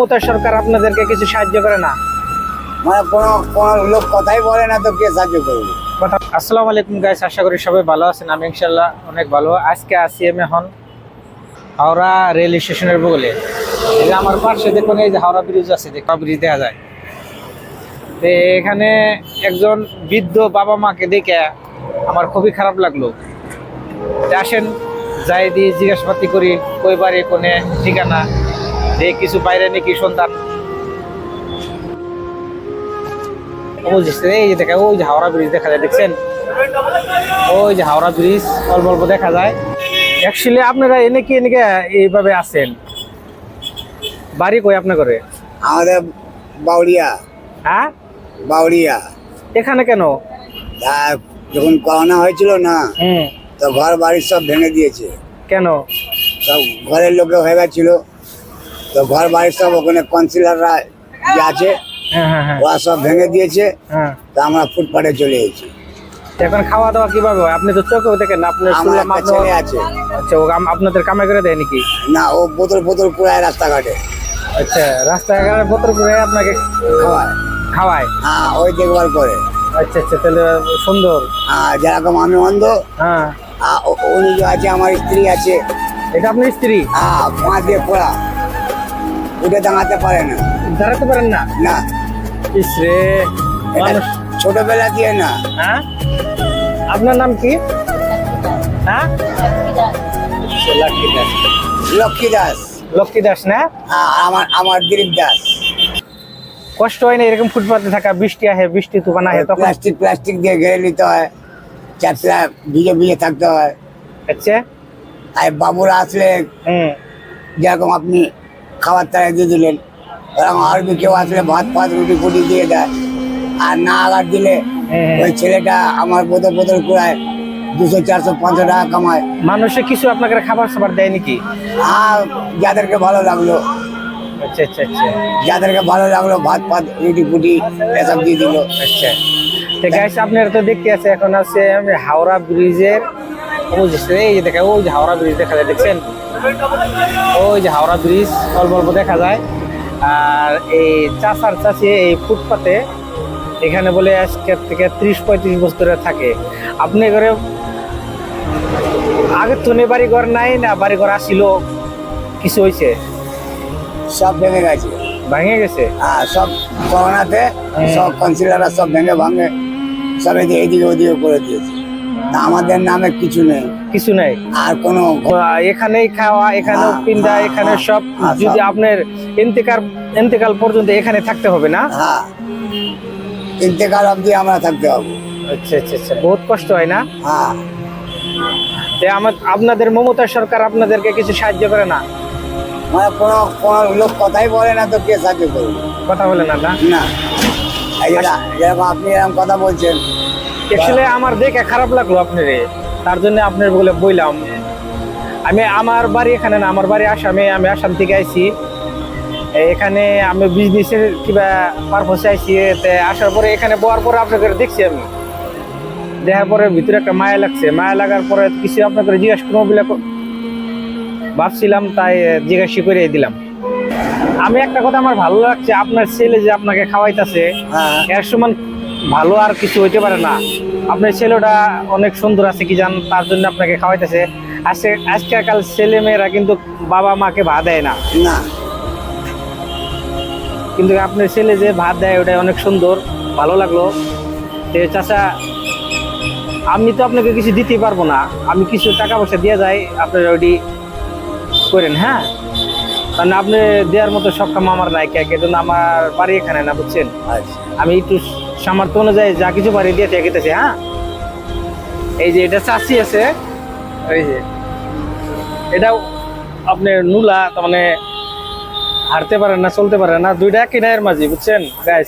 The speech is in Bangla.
মমতা সরকার আপনাদেরকে কিছু সাহায্য করে না? মানে কোনো কোনো লোক কথাই বলে না তো কে সাহায্য করবে? আসসালামু আলাইকুম গাইস আশা করি সবাই ভালো আছেন। আমি ইনশাল্লাহ অনেক ভালো। আজকে আসি আমি এখন হাওড়া রেল স্টেশনের বগলে। এই যে আমার পাশে দেখুন এই যে হাওড়া ব্রিজ আছে দেখো ব্রিজ দেখা যায়। তো এখানে একজন বৃদ্ধ বাবা মাকে দেখে আমার খুবই খারাপ লাগল। আসেন যাই দিয়ে জিজ্ঞাসাপাতি করি কই বাড়ি কোনে ঠিকানা। যে কিছু বাইরে নাকি সন্তান ওই যে এই যে দেখা ওই যে হাওড়া ব্রিজ দেখা যায় দেখছেন? ওই যে হাওড়া ব্রিজ অল্প অল্প দেখা যায়। অ্যাকচুয়ালি আপনারা এনে কি এনে এইভাবে আছেন? বাড়ি কই আপনার করে আমাদের বাউরিয়া। হ্যাঁ? বাউরিয়া। এখানে কেন? যখন করোনা হয়েছিল না তো ঘর বাড়ি সব ভেঙে দিয়েছে। কেন? সব ঘরের লোকে হয়ে গেছিল। তো ঘর বাড়ি সব ওখানে কাউন্সিলররা যে আছে হ্যাঁ হ্যাঁ হ্যাঁ। ওরা সব ভেঙে দিয়েছে হ্যাঁ। তো আমরা ফুটপাটে চলে এসেছি। এখন খাওয়া দাওয়া কীভাবে হয়? আপনি তো চোখেও দেখেন আপনার শুনলাম ছেলে আছে। আচ্ছা ও আম- আপনাদের কামাই করে দেয় নাকি? না ও বোতল বোতল পুরায় রাস্তাঘাটে। আচ্ছা রাস্তাঘাটের বোতল করে আপনাকে খাওয়ায়। খাওয়ায়? হ্যাঁ ওই দেখভাল করে। আচ্ছা আচ্ছা তাহলে সুন্দর। আর যেরকম আমি অন্ধ হ্যাঁ। উনি যে আছে আমার স্ত্রী আছে। এটা আপনার স্ত্রী? হ্যাঁ পা দিয়ে পড়া। উঠে দাঁড়াতে পারে না। দাঁড়াতে পারেন না? না। ইস রে এটা মানুষ। ছোটবেলা দিয়ে না। হ্যাঁ? আপনার নাম কি? হ্যাঁ? লক্ষ্মী দাস। লক্ষ্মী দাস। লক্ষ্মী দাস না? আমার আমার দিলীপ দাস। কষ্ট হয় না এরকম ফুটপাতে থাকা? বৃষ্টি আহে বৃষ্টি তুফান আহে তখন? প্লাস্টিক প্লাস্টিক দিয়ে ঘেরে নিতে হয়। চারটা ভিজে ভিজে থাকতে হয়। আচ্ছা। আর বাবুরা আসলে যেরকম আপনি খাবার তারা দিয়ে দিলেন। ওরকম আরবি কেউ আসলে ভাত ফাত রুটি ফুটি দিয়ে দেয়। আর না আগার দিলে ওই ছেলেটা আমার বোতল বোতল কুড়ায় দুশো চারশো পাঁচশো টাকা কামায়। মানুষে কিছু আপনাকে খাবার সাবার দেয় নাকি? আর যাদেরকে ভালো লাগল আচ্ছা আচ্ছা আচ্ছা। যাদেরকে ভালো লাগল ভাত ফাত রুটি ফুটি এসব দিয়ে দিল। আচ্ছা। আপনারা তো দেখতে আছে এখন আছে আমি হাওড়া ব্রিজের ওই যে এই যে দেখা ওই যে হাওড়া ব্রিজ দেখা যায় দেখছেন? ওই যে হাওড়া ব্রিজ অল্প অল্প দেখা যায়। আর এই চাষার চাষি এই ফুটপাতে এখানে বলে আজকের থেকে ত্রিশ পঁয়ত্রিশ বছর থাকে। আপনি করে আগের তো বাড়ি ঘর নাই না বাড়ি ঘর আসিল কিছু হয়েছে সব ভেঙে গেছে। ভেঙে গেছে? আর সব করোনাতে সব কাউন্সিলাররা সব ভেঙে ভাঙে সব এদিকে ওদিকে করে দিয়েছে। আমাদের নামে কিছু নেই। কিছু নেই। আর কোনো এখানেই খাওয়া এখানেও হ্যাঁ, পিন্দা এখানে সব হ্যাঁ, যদি আপনার ইন্তেকাল ইন্তেকাল পর্যন্ত এখানে থাকতে হবে না? হ্যাঁ। ইন্তেকাল অবধি আমরা থাকতে হবে। আচ্ছা আচ্ছা আচ্ছা। বহুত কষ্ট হয় না? হ্যাঁ। আমার আপনাদের মমতা সরকার আপনাদেরকে কিছু সাহায্য করে না? মানে কোনো কোনো লোক কথাই বলে না তো কে সাহায্য করবে? কথা বলে না না? না। এই যে যেরকম আপনি এরকম কথা বলছেন আসলে আমার দেখে খারাপ লাগল আপনার। তার জন্য আপনার বলে বললাম আমি আমার বাড়ি এখানে না আমার বাড়ি আসামে আমি আসাম থেকে আইছি। এখানে আমি বিজনেসের কিবা পারপসে আইছি আসার পরে এখানে বওয়ার পরে আপনাকে দেখছি আমি। দেখার পরে ভিতরে একটা মায়া লাগছে। মায়া লাগার পরে কিছু আপনাকে জিজ্ঞাসা করব বলে ভাবছিলাম তাই জিজ্ঞাসা করে দিলাম। আমি একটা কথা আমার ভালো লাগছে আপনার ছেলে যে আপনাকে খাওয়াইতেছে হ্যাঁ। এর সমান ভালো আর কিছু হইতে পারে না। আপনার ছেলেটা অনেক সুন্দর আছে কি জান তার জন্য আপনাকে খাওয়াইতেছে। আজকে আজকালকাল ছেলে মেয়েরা কিন্তু বাবা মাকে ভাত দেয় না। না। কিন্তু আপনার ছেলে যে ভাত দেয় ওটা অনেক সুন্দর ভালো লাগল। তো চাচা আমি তো আপনাকে কিছু দিতে পারব না। আমি কিছু টাকা পয়সা দিয়ে যাই আপনারা ওইটি করেন হ্যাঁ? কারণ আপনি দেওয়ার মতো সক্ষম আমার নাই কে জন্য আমার বাড়ি এখানে না বুঝছেন? আচ্ছা। আমি একটু সামর্থ্য অনুযায়ী যা কিছু বাড়ি দিয়ে থেকেতেছি হ্যাঁ? এই যে এটা চাষি আছে, এই যে। এটা আপনার নুলা, তার মানে হারতে পারে না, চলতে পারে না, দুইটা কিনায়ের মাঝে, বুঝছেন? গাইস